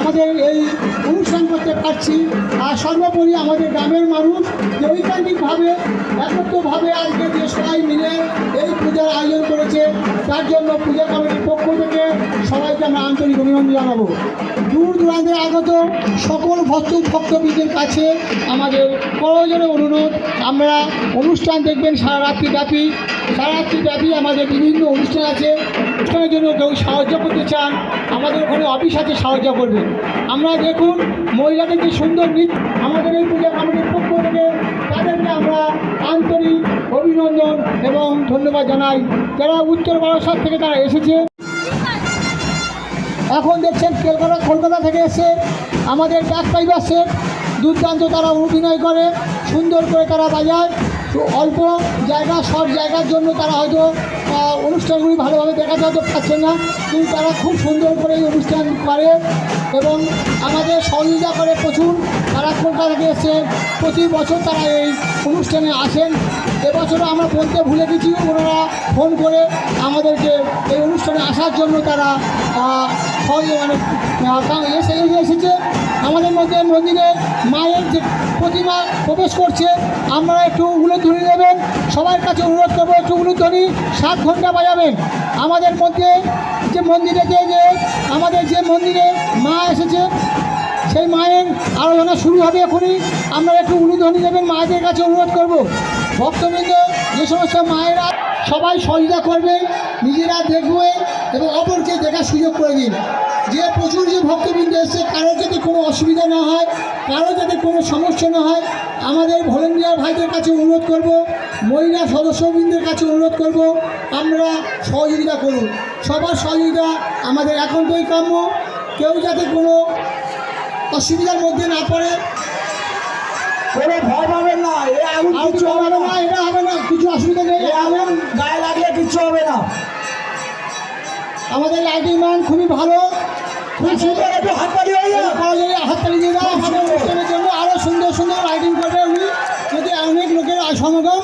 আমাদের এই অনুষ্ঠান করতে পারছি। আর সর্বোপরি আমাদের গ্রামের মানুষ যে ঐকান্তিকভাবে, একত্রভাবে আজকে যে সবাই মিলে এই পূজার আয়োজন করেছে, তার জন্য পূজা কমিটি আমরা আন্তরিক অভিনন্দন জানাব। দূর দূরান্তের আগত সকল ভক্ত ভক্তবৃন্দের কাছে আমাদের প্রয়োজনে অনুরোধ, আমরা অনুষ্ঠান দেখবেন সারা রাত্রি ব্যাপী। সারা রাত্রি ব্যাপী আমাদের বিভিন্ন অনুষ্ঠান আছে। অনুষ্ঠানের জন্য কেউ সাহায্য করতে চান, আমাদের ওখানে অফিস আছে, সাহায্য করবেন। আমরা দেখুন, মহিলাদের যে সুন্দর নৃত্য, আমাদের এই পূজা কমিটির পক্ষ থেকে তাদেরকে আমরা আন্তরিক অভিনন্দন এবং ধন্যবাদ জানাই। যারা উত্তর বারাসাত থেকে তারা এসেছে। এখন দেখছেন কলকাতা কলকাতা থেকে এসে আমাদের ব্যাক পাইবার সেট দুর্দান্ত তারা অভিনয় করে, সুন্দর করে তারা বাজায়। অল্প জায়গা, সব জায়গার জন্য তারা হয়তো অনুষ্ঠানগুলি ভালোভাবে দেখাতে হয়তো পারছে না। কিন্তু তারা খুব সুন্দর করে এই অনুষ্ঠান করে এবং আমাদের সহযোগিতা করে প্রচুর। তারা কলকাতা থেকে এসে প্রতি বছর তারা এই অনুষ্ঠানে আসেন। এবছরও আমরা বলতে ভুলে গেছি, ওনারা ফোন করে আমাদেরকে এই অনুষ্ঠানে আসার জন্য তারা মানে এসে এসে এসেছে। আমাদের মধ্যে মন্দিরে মায়ের যে প্রতিমা প্রবেশ করছে আমরা একটু উলুধ্বনি দেবেন সবার কাছে অনুরোধ করব, একটু উলুধ্বনি, সাত ঘণ্টা বাজাবেন। আমাদের মধ্যে যে মন্দিরে যে যে আমাদের যে মন্দিরে মা এসেছে, সেই মায়ের আরাধনা শুরু হবে এখনই। আমরা একটু উলুধ্বনি দেবেন মায়েদের কাছে অনুরোধ করব। ভক্তবৃন্দ যে সমস্ত মায়েরা সবাই সহযোগিতা করবে নিজেরা দেখবে এবং অপরকে দেখার সুযোগ করে দিন। যে প্রচুর যে ভক্তবৃন্দ এসছে কারোর যাতে কোনো অসুবিধা না হয় কারোর যাতে কোনো সমস্যা না হয় আমাদের ভলেন্টিয়ার ভাইদের কাছে অনুরোধ করব মহিলা সদস্যবৃন্দের কাছে অনুরোধ করব আমরা সহযোগিতা করুন। সবার সহযোগিতা আমাদের একান্তই কাম্য। কেউ যাতে কোনো অসুবিধার মধ্যে না পড়ে কোনো ভয় পাবেন না। এ আগুন কিছু হবে না আমাদের লাইটিং ম্যান খুবই ভালো। খুব সুন্দর। একটু হাততালি হয়ে হাত হাততালি দিয়ে দাও। অনুষ্ঠানের জন্য আরও সুন্দর সুন্দর লাইটিং করবে উনি। যদি অনেক লোকের সমাগম।